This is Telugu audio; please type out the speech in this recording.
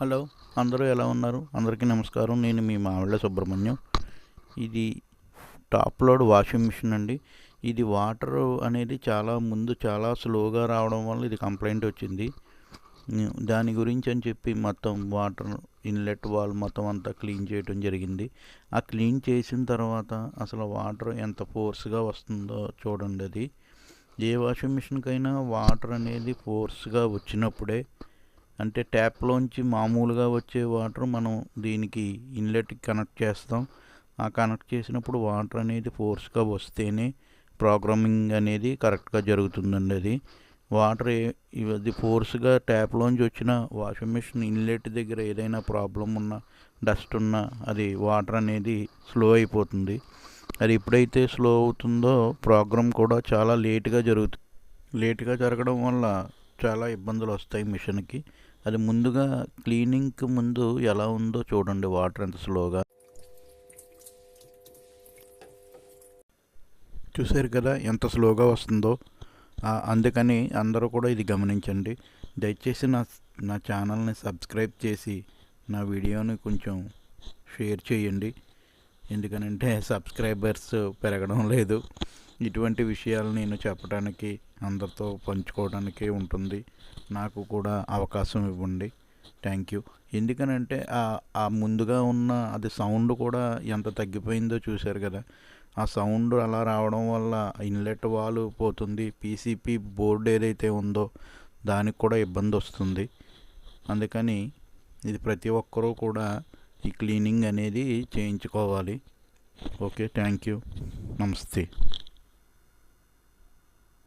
హలో అందరూ ఎలా ఉన్నారు? అందరికీ నమస్కారం. నేను మీ మామిళ్ళ సుబ్రహ్మణ్యం. ఇది టాప్ లోడ్ వాషింగ్ మిషన్ అండి. ఇది వాటర్ అనేది చాలా ముందు చాలా స్లోగా రావడం వల్ల ఇది కంప్లైంట్ వచ్చింది. దాని గురించి అని చెప్పి మొత్తం వాటర్ ఇన్లెట్ వాల్ మొత్తం అంతా క్లీన్ చేయడం జరిగింది. ఆ క్లీన్ చేసిన తర్వాత అసలు వాటర్ ఎంత ఫోర్స్గా వస్తుందో చూడండి అది. ఏ వాషింగ్ మిషన్కైనా వాటర్ అనేది ఫోర్స్గా వచ్చినప్పుడే అంటే ట్యాప్లోంచి మామూలుగా వచ్చే వాటర్ మనం దీనికి ఇన్లెట్కి కనెక్ట్ చేస్తాం. ఆ కనెక్ట్ చేసినప్పుడు వాటర్ అనేది ఫోర్స్గా వస్తేనే ప్రోగ్రామింగ్ అనేది కరెక్ట్గా జరుగుతుందండి అది. వాటర్ ఇది ఫోర్స్గా ట్యాప్లోంచి వచ్చిన వాషింగ్ మిషన్ ఇన్లెట్ దగ్గర ఏదైనా ప్రాబ్లం ఉన్నా డస్ట్ ఉన్నా అది వాటర్ అనేది స్లో అయిపోతుంది. అది ఎప్పుడైతే స్లో అవుతుందో ప్రోగ్రామ్ కూడా చాలా లేట్గా జరుగుతుంది లేట్గా జరగడం వల్ల చాలా ఇబ్బందులు వస్తాయి మిషన్కి. అది ముందుగా క్లీనింగ్కి ముందు ఎలా ఉందో చూడండి. వాటర్ ఎంత స్లోగా. చూసారు కదా ఎంత స్లోగా వస్తుందో. అందుకని అందరూ కూడా ఇది గమనించండి. దయచేసి నా నా ఛానల్ని సబ్స్క్రైబ్ చేసి నా వీడియోని కొంచెం షేర్ చేయండి. ఎందుకనంటే సబ్స్క్రైబర్స్ పెరగడం లేదు. ఇటువంటి విషయాలు నేను చెప్పడానికి అందరితో పంచుకోవడానికి ఉంటుంది. నాకు కూడా అవకాశం ఇవ్వండి. థ్యాంక్ యూ ఎందుకనంటే ఆ- ముందుగా ఉన్న అది సౌండ్ కూడా ఎంత తగ్గిపోయిందో చూశారు కదా. ఆ సౌండ్ అలా రావడం వల్ల ఇన్లెట్ వాల్ పోతుంది. పీసీపీ బోర్డు ఏదైతే ఉందో దానికి కూడా ఇబ్బంది వస్తుంది. అందుకని ఇది ప్రతి ఒక్కరూ కూడా ఈ క్లీనింగ్ అనేది చేయించుకోవాలి. ఓకే థ్యాంక్ యూ నమస్తే